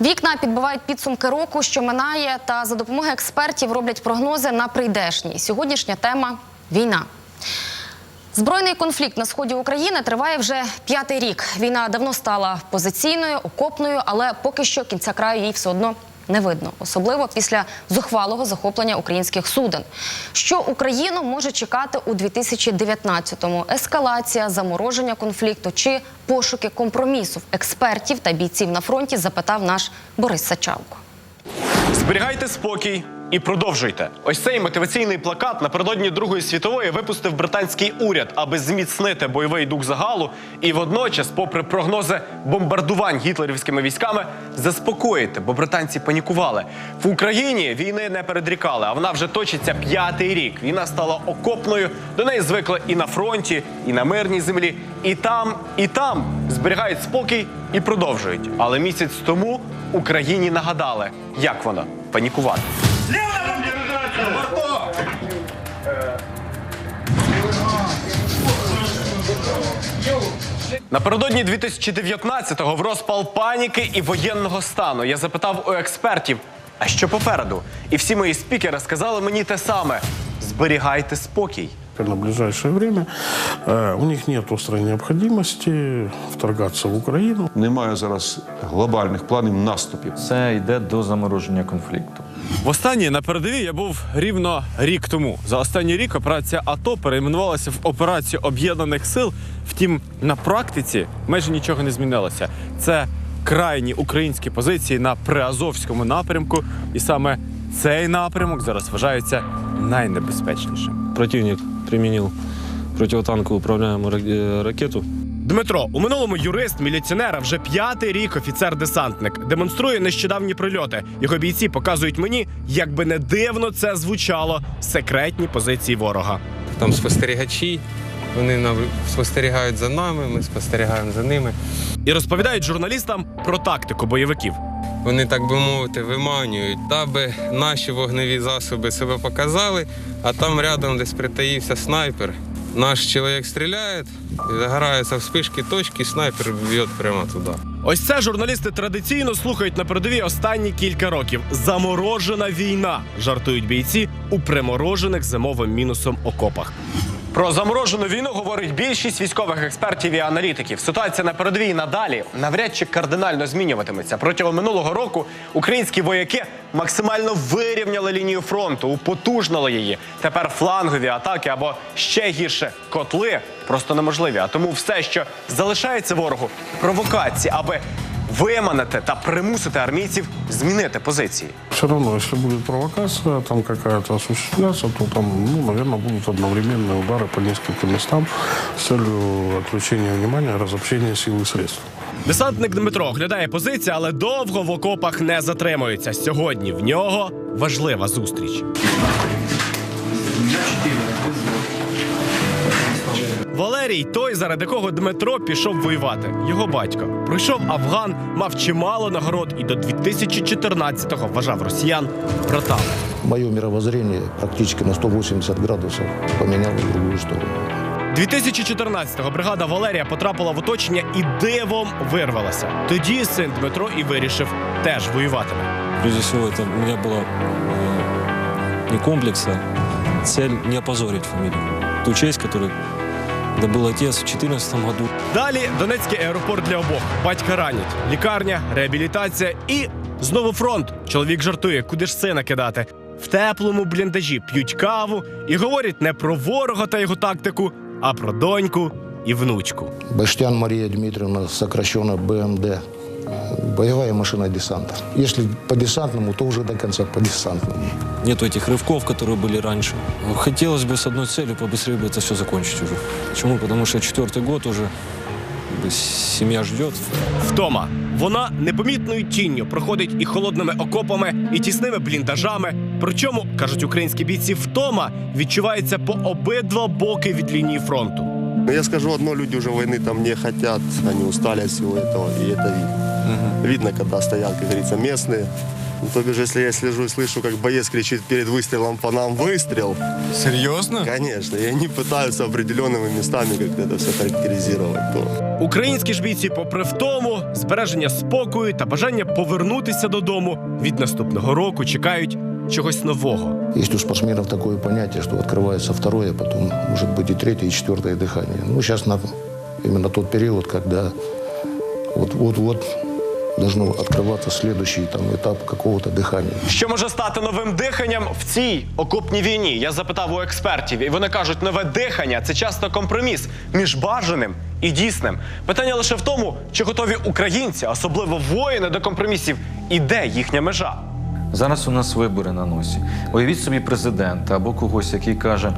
Вікна підбивають підсумки року, що минає, та за допомогою експертів роблять прогнози на прийдешній. Сьогоднішня тема війна. Збройний конфлікт на сході України триває вже п'ятий рік. Війна давно стала позиційною, окопною, але поки що кінця краю їй все одно не видно, особливо після зухвалого захоплення українських суден. Що Україну може чекати у 2019-му? Ескалація, замороження конфлікту чи пошуки компромісу експертів та бійців на фронті? Запитав наш Борис Сачавко. Зберігайте спокій і продовжуйте. Ось цей мотиваційний плакат напередодні Другої світової випустив британський уряд, аби зміцнити бойовий дух загалу і водночас, попри прогнози бомбардувань гітлерівськими військами, заспокоїти, бо британці панікували. В Україні війни не передрікали, а вона вже точиться п'ятий рік. Війна стала окопною. До неї звикли і на фронті, і на мирній землі, і там, і там зберігають спокій і продовжують. Але місяць тому Україні нагадали, як вона панікувати. Напередодні 2019-го в розпал паніки і воєнного стану я запитав у експертів, а що попереду? І всі мої спікери сказали мені те саме: зберігайте спокій. На ближайшее время э, у них нет острой необходимости вторгаться в Украину. Немає зараз глобальних планів наступів. Це йде до замороження конфлікту. Востаннє на передовій я був рівно рік тому. За останній рік операція АТО перейменувалася в операцію об'єднаних сил. Втім, на практиці майже нічого не змінилося. Це крайні українські позиції на приазовському напрямку, і саме цей напрямок зараз вважається найнебезпечнішим. Противник применил противотанковую управляемую ра- ракету. Дмитро, у минулому юрист, міліціонер, а вже п'ятий рік офіцер-десантник. Демонструє нещодавні прильоти. Його бійці показують мені, як би не дивно це звучало, секретні позиції ворога. там спостерігачі. Вони нав- спостерігають за нами, ми спостерігаємо за ними. І розповідають журналістам про тактику бойовиків. Вони, так би мовити, виманюють, аби наші вогневі засоби себе показали, а там рядом десь притаївся снайпер. Наш чоловік стріляє, загораються вспишки точки, снайпер б'є прямо туди. Ось це журналісти традиційно слухають на передовій останні кілька років. Заморожена війна, жартують бійці у приморожених зимовим мінусом окопах. Про заморожену війну говорить більшість військових експертів і аналітиків. Ситуація на передовій надалі навряд чи кардинально змінюватиметься. Протягом минулого року українські вояки максимально вирівняли лінію фронту, употужнили її. Тепер флангові атаки або ще гірше котли просто неможливі. А тому все, що залишається ворогу, провокації, аби виманити та примусити армійців змінити позиції. Все равно, если будет провокация там какая-то осуществляться, то там, ну, наверное, будут одновременные удары по нескольким местам с целью отвлечения внимания, разобщения сил и средств. Десантник Дмитро оглядає позиції, але довго в окопах не затримується. Сьогодні в нього важлива зустріч. Валерій, той, заради кого Дмитро пішов воювати. Його батько пройшов Афган, мав чимало нагород і до 2014-го вважав росіян братами. Мое мировоззрение практически на 180 градусов поменяло в другую сторону. 2014-го бригада Валерія потрапила в оточення і дивом вирвалася. Тоді син Дмитро і вирішив теж воюватиме. Прежде всего, это у меня было э, не комплекс, а цель не опозорить фамилию. Ту честь, которую добыл отец в 2014 году. Далі Донецький аеропорт для обох. Батька ранять, лікарня, реабілітація і знову фронт. Чоловік жартує, куди ж сина кидати. В теплому бліндажі п'ють каву і говорять не про ворога та його тактику, а про доньку і внучку. Бештян Марія Дмитрівна, сокращена БМД, боевая машина десанта. Если по десантному, то уже до конца по десантному. Нету этих рывков, которые были раньше. Хотелось бы с одной целью побыстрее бы это все закончить уже. Почему? Потому что четвертый год уже как бы, семья ждет. Втома. Вона непомітною тінню проходить і холодними окопами, і тісними бліндажами. Причому, кажуть українські бійці, втома відчувається по обидва боки від лінії фронту. Но я скажу одно, люди уже войны там не хотят, они устали от всего этого, и это видно. Видно, когда стоят, как говорится, местные, То бишь, если я слежу и слышу, как боец кричит перед выстрелом по нам «выстрел», Серйозно? конечно, и они пытаются определенными местами как-то это все характеризировать, то Українські ж бійці, попри втому, збереження спокою та бажання повернутися додому від наступного року чекають чогось нового. Есть у спортсменов такое понятие, что открывается второе, а потом может быть и третье, и четвертое дыхание. Ну, сейчас на, именно тот период, когда вот-вот-вот должно открываться следующий там, этап какого-то дыхания. Що може стати новим диханням в цій окопній війні? Я запитав у експертів, і вони кажуть, нове дихання це часто компроміс між бажаним і дійсним. Питання лише в тому, чи готові українці, особливо воїни, до компромісів, і де їхня межа. Зараз у нас вибори на носі. Уявіть собі президента або когось, який каже: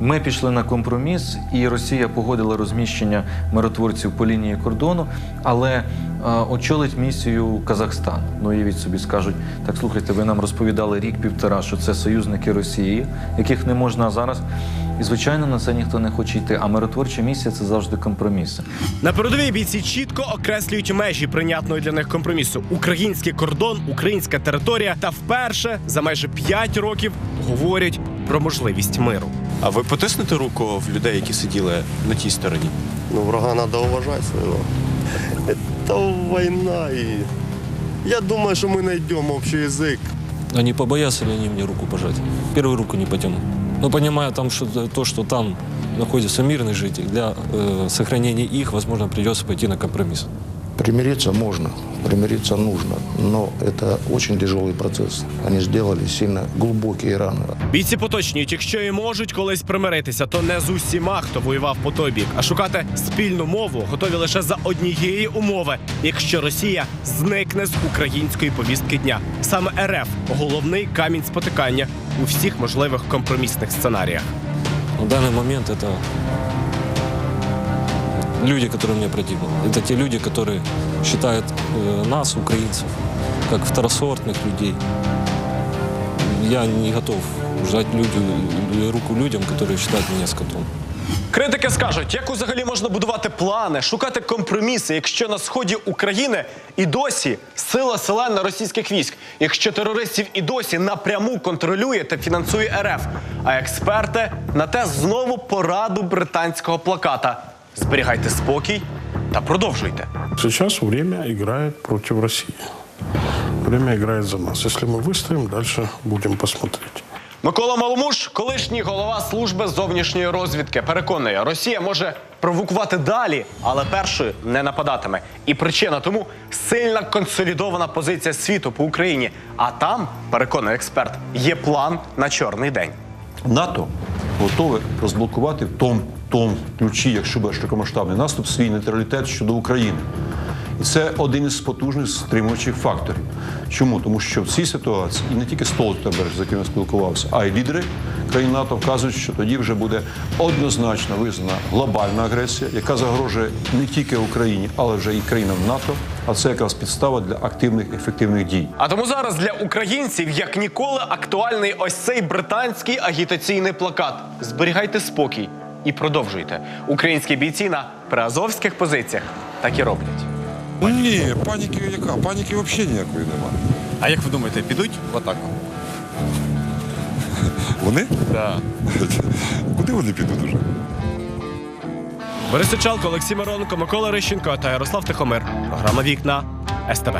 ми пішли на компроміс, і Росія погодила розміщення миротворців по лінії кордону, але е, очолить місію Казахстан. Ну, уявіть собі, скажуть: так слухайте, ви нам розповідали рік-півтора, що це союзники Росії, яких не можна зараз. І звичайно на це ніхто не хоче йти. А миротворча місія це завжди компроміси. На передовій бійці чітко окреслюють межі прийнятної для них компромісу: український кордон, українська територія. Та вперше за майже 5 років говорять про можливість миру. А ви потиснете руку в людей, які сиділи на тій стороні? ну, врага надо уважать своего. Это война, и я думаю, что мы найдем общий язык. А не побоятся ли они мне руку пожать? Первую руку не потяну. Но понимая там, что то, что там находится мирный житель, для э, сохранения их, возможно, придется пойти на компромисс. Примириться можно, примириться нужно, но это очень тяжелый процесс. Они сделали сильно глубокие раны. Бійці поточнюють, якщо і можуть колись примиритися, то не з усіма, хто воював по той бік, а шукати спільну мову готові лише за однієї умови, якщо Росія зникне з української повістки дня. Саме РФ головний камінь спотикання у всіх можливих компромісних сценаріях. На данный момент это люди, которые мне противны. Это те люди, которые считают э, нас, украинцев, как второсортных людей. Я не готов жать люди, руку людям, которые считают меня скотом. Критики скажуть, як взагалі можна будувати плани, шукати компроміси, якщо на сході України і досі сила селена російських військ, якщо терористів і досі напряму контролює та фінансує РФ. А експерти на те знову пораду британського плаката: зберігайте спокій та продовжуйте. Сейчас время играет против России. Время играет за нас. Если мы выстоим, дальше будем посмотреть. Микола Маломуш, колишній голова служби зовнішньої розвідки, переконує, Росія може провокувати далі, але першою не нападатиме. І причина тому сильна консолідована позиція світу по Україні. А там, переконує експерт, є план на чорний день. НАТО готове розблокувати в тому, тому ключі, якщо буде широкомасштабний наступ, свій нейтралітет щодо України. І це один із потужних стримуючих факторів. Чому? Тому що в цій ситуації і не тільки Столтенберг, з яким я спілкувався, а й лідери країн НАТО вказують, що тоді вже буде однозначно визнана глобальна агресія, яка загрожує не тільки Україні, але вже і країнам НАТО. А це якраз підстава для активних ефективних дій. А тому зараз для українців як ніколи актуальний ось цей британський агітаційний плакат. Зберігайте спокій і продовжуйте. Українські бійці на приазовських позиціях так і роблять. Ні, паніки яка? Паніки взагалі ніякої нема. А як ви думаєте, підуть в атаку? Вони? Так. Куди вони підуть уже? Борис Сичалко, Олексій Миронко, Микола Рищенко та Ярослав Тихомир. Програма Вікна СТБ.